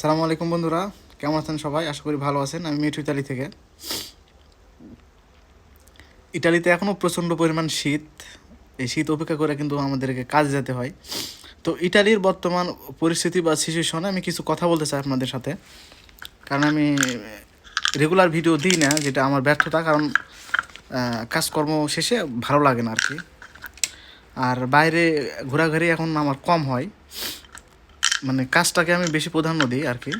সালামু আলাইকুম বন্ধুরা, কেমন আছেন সবাই? আশা করি ভালো আছেন। আমি মিঠু ইতালি থেকে। ইটালিতে এখনও প্রচণ্ড পরিমাণ শীত। এই শীত অপেক্ষা করে কিন্তু আমাদেরকে কাজে যেতে হয়। তো ইটালির বর্তমান পরিস্থিতি বা সিচুয়েশনে আমি কিছু কথা বলতে চাই আপনাদের সাথে। কারণ আমি রেগুলার ভিডিও দিই না, যেটা আমার ব্যর্থতা, কারণ কাজকর্ম শেষে ভালো লাগে না আর কি। আর বাইরে ঘোরাঘুরি এখন আমার কম হয়। মানে কাজটাকে আমি বেশি প্রাধান্য দিই আর কি।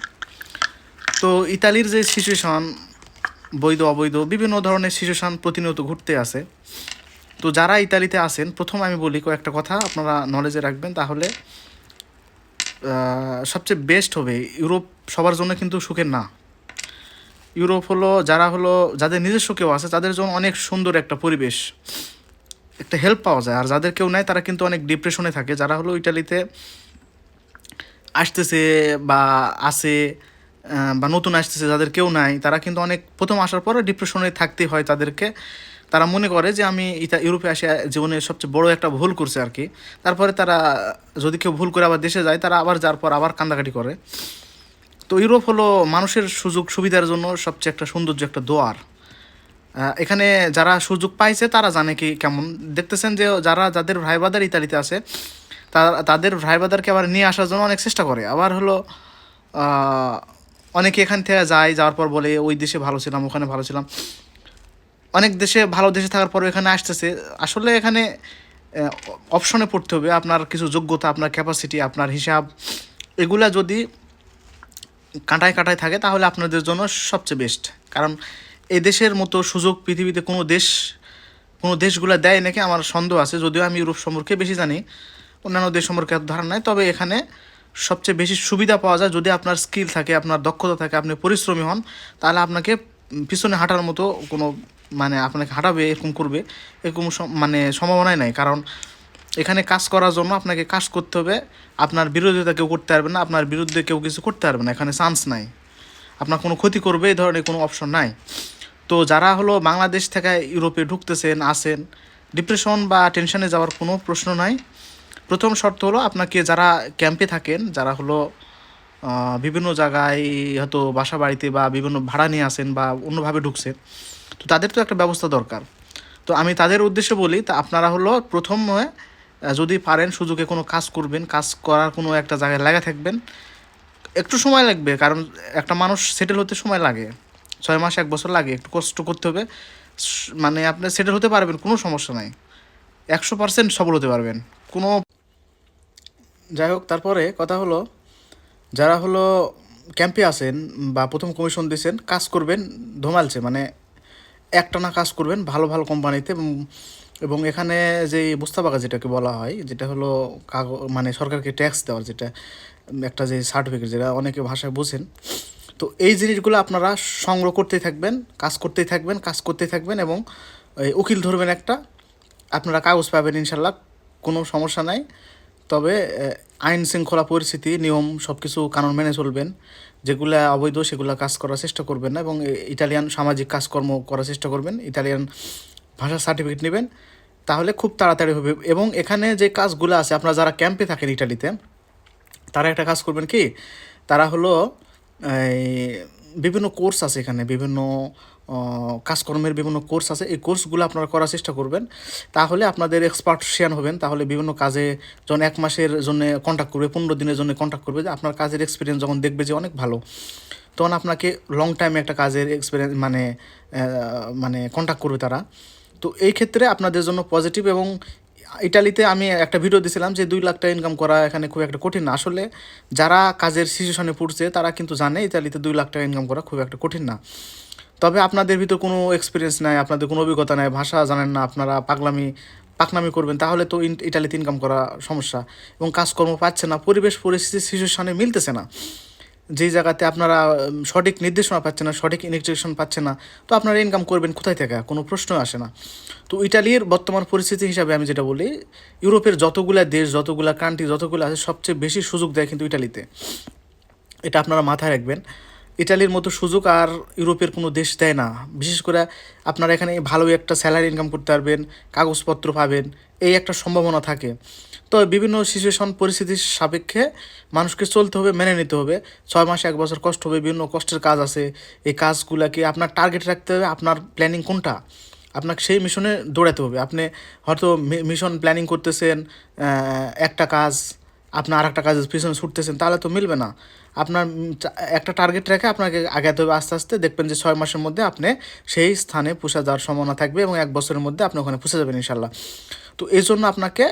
তো ইতালির যে সিচুয়েশন বৈধ, অবৈধ, বিভিন্ন ধরনের সিচুয়েশন প্রতিনিয়ত ঘুরতে আসে। তো যারা ইতালিতে আসেন প্রথম আমি বলি কয়েকটা কথা আপনারা নলেজে রাখবেন, তাহলে সবচেয়ে বেস্ট হবে। ইউরোপ সবার জন্য কিন্তু সুখের না। ইউরোপ হলো, যারা হলো, যাদের নিজস্ব কেউ আছে, তাদের জন্য অনেক সুন্দর একটা পরিবেশ, একটা হেল্প পাওয়া যায়। আর যাদের কেউ নাই, তারা কিন্তু অনেক ডিপ্রেশনে থাকে। যারা হলো ইটালিতে আসতেছে বা আহ, বা নতুন আসতেছে যাদের কেউ নাই তারা কিন্তু অনেক প্রথম আসার পরে ডিপ্রেশনে থাকতে হয় তাদেরকে। তারা মনে করে যে আমি ইতা ইউরোপে আসে জীবনে সবচেয়ে বড় একটা ভুল করছে আর কি। তারপরে তারা যদি কেউ ভুল করে আবার দেশে যায় তারা আবার যার পর আবার কান্দাকাটি করে। তো ইউরোপ হলো মানুষের সুযোগ সুবিধার জন্য সবচেয়ে একটা সৌন্দর্য একটা দোয়ার। এখানে যারা সুযোগ পাইছে তারা জানে কি কেমন। দেখতেছেন যে যারা যাদের ভাই ইতালিতে আছে তাদের ভাই বাদারকে আবার নিয়ে আসার জন্য অনেক চেষ্টা করে। আবার হলো অনেকে এখান থেকে যায়, যাওয়ার পর বলে, ওই দেশে ভালো ছিলাম, ওখানে ভালো ছিলাম। অনেক দেশে, ভালো দেশে থাকার পর এখানে আসতেছে। আসলে এখানে অপশনে পড়তে হবে আপনার কিছু যোগ্যতা, আপনার ক্যাপাসিটি আপনার হিসাব। এগুলা যদি কাঁটায় কাঁটায় থাকে, তাহলে আপনাদের জন্য সবচেয়ে বেস্ট কারণ এই দেশের মতো সুযোগ পৃথিবীতে কোনো দেশ, কোনো দেশগুলো দেয় নাকি? আমার সন্দেহ আছে, যদিও আমি ইউরোপ সম্পর্কে বেশি জানি। অন্যান্য দেশ সম্পর্কে এত ধারণা নাই, তবে এখানে সবচেয়ে বেশি সুবিধা পাওয়া যায় যদি আপনার স্কিল থাকে, আপনার দক্ষতা থাকে, আপনি পরিশ্রমী হন, তাহলে আপনাকে পিছনে হাঁটার মতো কোনো মানে আপনাকে হাঁটাবে, এরকম করবে, এরকম মানে সম্ভাবনাই নাই। কারণ এখানে কাজ করার জন্য আপনাকে কাজ করতে হবে, আপনার বিরোধিতা কেউ করতে পারবে না, আপনার বিরুদ্ধে কেউ কিছু করতে পারবে না, এখানে চান্স নাই। আপনার কোনো ক্ষতি করবে, এই ধরনের কোনো অপশন নাই। তো যারা হলো বাংলাদেশ থেকে ইউরোপে ঢুকতেছেন আসেন ডিপ্রেশন বা টেনশনে যাওয়ার কোনো প্রশ্ন নাই। প্রথম শর্ত হলো আপনাকে যারা ক্যাম্পে থাকেন, যারা হলো বিভিন্ন জায়গায় হয়তো বাসা বাড়িতে বা বিভিন্ন ভাড়া নিয়ে আসেন বা অন্যভাবে ঢুকছেন, তো তাদের তো একটা ব্যবস্থা দরকার। তো আমি তাদের উদ্দেশ্য বলি, তা আপনারা হলো প্রথম যদি পারেন সুযোগে কোনো কাজ করবেন, কাজ করার কোনো একটা জায়গায় লাগা থাকবেন। একটু সময় লাগবে, কারণ একটা মানুষ সেটেল হতে সময় লাগে। ছয় মাস, এক বছর লাগে, একটু কষ্ট করতে হবে। মানে আপনি সেটেল হতে পারবেন, কোনো সমস্যা নাই। একশো পার্সেন্ট সফল হতে পারবেন। কোনো যাই হোক, তারপরে কথা হলো, যারা হলো ক্যাম্পে আছেন বা প্রথম কমিশন দিয়েছেন কাজ করবেন, ধমালছে মানে একটানা কাজ করবেন ভালো ভালো কোম্পানিতে এবং এখানে যে বুস্তাবাগা যেটাকে বলা হয়, যেটা হলো কাগজ মানে সরকারকে ট্যাক্স দেওয়ার যেটা, একটা যে সার্টিফিকেট যেটা অনেকে ভাষায় বোঝেন, তো এই জিনিসগুলো আপনারা সংগ্রহ করতেই থাকবেন, কাজ করতেই থাকবেন, কাজ করতেই থাকবেন এবং উকিল ধরবেন একটা, আপনারা কাগজ পাবেন ইনশাল্লাহ, কোনো সমস্যা নাই। তবে আইন শৃঙ্খলা পরিস্থিতি, নিয়ম সব কিছু কানুন মেনে চলবেন। যেগুলো অবৈধ, সেগুলো কাজ করার চেষ্টা করবেন না এবং ইটালিয়ান সামাজিক কাজকর্ম করার চেষ্টা করবেন, ইটালিয়ান ভাষার সার্টিফিকেট নেবেন, তাহলে খুব তাড়াতাড়ি হবে। এবং এখানে যে কাজগুলো আছে, আপনারা যারা ক্যাম্পে থাকেন ইটালিতে, তারা একটা কাজ করবেন কি? তারা হলো বিভিন্ন কোর্স আছে এখানে, বিভিন্ন কাজকর্মের বিভিন্ন কোর্স আছে। এই কোর্সগুলো আপনারা করার চেষ্টা করবেন। তাহলে আপনাদের এক্সপার্টশিয়ান হবেন। তাহলে বিভিন্ন কাজে যখন এক মাসের জন্য কন্ট্যাক্ট করবে, পনেরো দিনের জন্য কন্ট্যাক্ট করবে, যে আপনার কাজের এক্সপিরিয়েন্স যখন দেখবে যে অনেক ভালো, তখন আপনাকে লং টাইমে একটা কাজের এক্সপিরিয়েন্স মানে মানে কন্ট্যাক্ট করবে তারা। তো এই ক্ষেত্রে আপনাদের জন্য পজিটিভ এবং ইটালিতে আমি একটা ভিডিও দিয়েছিলাম যে দুই লাখ টাকা ইনকাম করা এখানে খুব একটা কঠিন না। আসলে যারা কাজের সিচুয়েশনে পড়ছে, তারা কিন্তু জানে ইতালিতে দুই লাখ টাকা ইনকাম করা খুব একটা কঠিন না। তবে আপনাদের ভিতর কোনো এক্সপিরিয়েন্স নাই, আপনাদের কোনো অভিজ্ঞতা নাই, ভাষা জানেন না, আপনারা পাগলামি পাকনামি করবেন, তাহলে তো ইটালিতে ইনকাম করা সমস্যা। এবং কাজকর্ম পাচ্ছে না, পরিবেশ, পরিস্থিতি সিচুয়েশনে মিলতেছে না। যেই জায়গাতে আপনারা সঠিক নির্দেশনা পাচ্ছেন না, সঠিক ইনস্ট্রাকশন পাচ্ছেন না, তো আপনারা ইনকাম করবেন কোথায় থেকে? কোনো প্রশ্ন আসে না। তো ইটালির বর্তমান পরিস্থিতি হিসাবে আমি যেটা বলি, ইউরোপের যতগুলা দেশ, যতগুলা কান্ট্রি যতগুলো আছে, সবচেয়ে বেশি সুযোগ দেয় কিন্তু ইটালিতে এটা আপনারা মাথায় রাখবেন। ইটালির মতো সুযোগ আর ইউরোপের কোনো দেশ দেয় না। বিশেষ করে আপনারা এখানে ভালোই একটা স্যালারি ইনকাম করতে পারবেন, কাগজপত্র পাবেন, এই একটা সম্ভাবনা থাকে। তো বিভিন্ন সিচুয়েশন পরিস্থিতির সাপেক্ষে মানুষকে চলতে হবে, মেনে নিতে হবে। ছয় মাস, এক বছর কষ্ট হবে, বিভিন্ন কষ্টের কাজ আছে। এই কাজগুলোকে আপনার টার্গেট রাখতে হবে, আপনার প্ল্যানিং কোনটা? আপনাকে সেই মিশনে দৌড়াতে হবে। আপনি হয়তো মিশন প্ল্যানিং করতেছেন একটা কাজ আপনার আর একটা কাজের পিছনে ছুটতেছেন, তাহলে তো মিলবে না। আপনার একটা টার্গেট রেখে আপনাকে আগাতে হবে আস্তে আস্তে দেখবেন যে ছয় মাসের মধ্যে আপনি সেই স্থানে পুষে যাওয়ার সম্ভাবনা থাকবে এবং এক বছরের মধ্যে আপনি ওখানে পুষে যাবেন ইনশাল্লাহ তো এই জন্য আপনাকে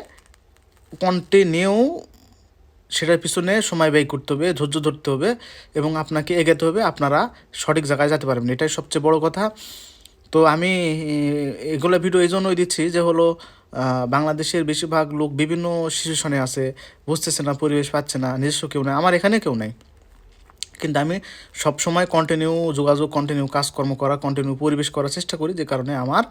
কন্টিনিউ সেটার পিছনে সময় ব্যয় করতে হবে, ধৈর্য ধরতে হবে এবং আপনাকে এগোতে হবে, আপনারা সঠিক জায়গায় যেতে পারবেন এটাই সবচেয়ে বড় কথা। তো আমি এগুলো ভিডিও এই জন্যই দিচ্ছি যে হলো বাংলাদেশের বেশিরভাগ লোক বিভিন্ন সিচুয়েশনে আছে, বুঝতেছে না, পরিবেশ পাচ্ছে না, নিজস্ব কেউ নেই, আমার এখানে কেউ নেই। কিন্তু আমি সবসময় কন্টিনিউ যোগাযোগ কন্টিনিউ কাজকর্ম করা কন্টিনিউ পরিবেশ করার চেষ্টা করি, যে কারণে আমার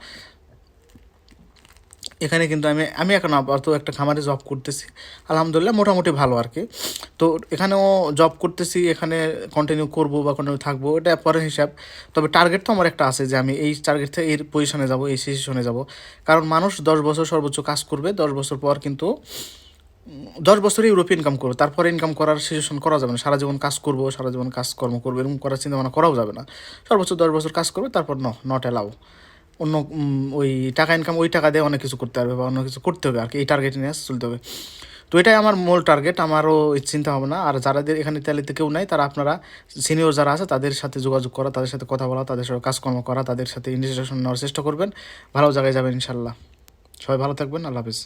এখানে কিন্তু আমি আমি এখন আপাতত একটা খামারে জব করতেছি। আলহামদুলিল্লাহ মোটামুটি ভালো আর কি তো এখানেও জব করতেছি, এখানে কন্টিনিউ করব বা কন্টিনিউ থাকব, এটা পরের হিসাব। তবে টার্গেট তো আমার একটা আছে যে আমি এই টার্গেট থেকে এই পজিশনে যাব, এই সিচুয়েশনে যাব। কারণ মানুষ দশ বছর সর্বোচ্চ কাজ করবে, দশ বছর পর কিন্তু দশ বছরে ইউরোপ ইনকাম করব। তারপরে ইনকাম করার সিচুয়েশন করা যাবে না। সারা জীবন কাজ করব, সারা জীবন কাজকর্ম করব, এরকম করার চিন্তা ভাবনা করাও যাবে না। সর্বোচ্চ দশ বছর কাজ করবে, তারপর ন নট অ্যালাউ অন্য ওই টাকা ইনকাম ওই টাকা দিয়ে অনেক কিছু করতে পারবে বা অন্য কিছু করতে হবে আর কি। এই টার্গেট নিয়ে চলতে হবে। তো এটাই আমার মূল টার্গেট আমারও চিন্তা ভাবনা। আর যারাদের এখানে ইতালিতে কেউ নাই, তারা আপনারা সিনিয়র যারা আছে, তাদের সাথে যোগাযোগ করা, তাদের সাথে কথা বলা, তাদের সাথে কাজকর্ম করা, তাদের সাথে ইনস্টিটিউশন নেওয়ার চেষ্টা করবেন। ভালো জায়গায় যাবেন ইনশাল্লাহ সবাই ভালো থাকবেন, আল্লাহ হাফিজ।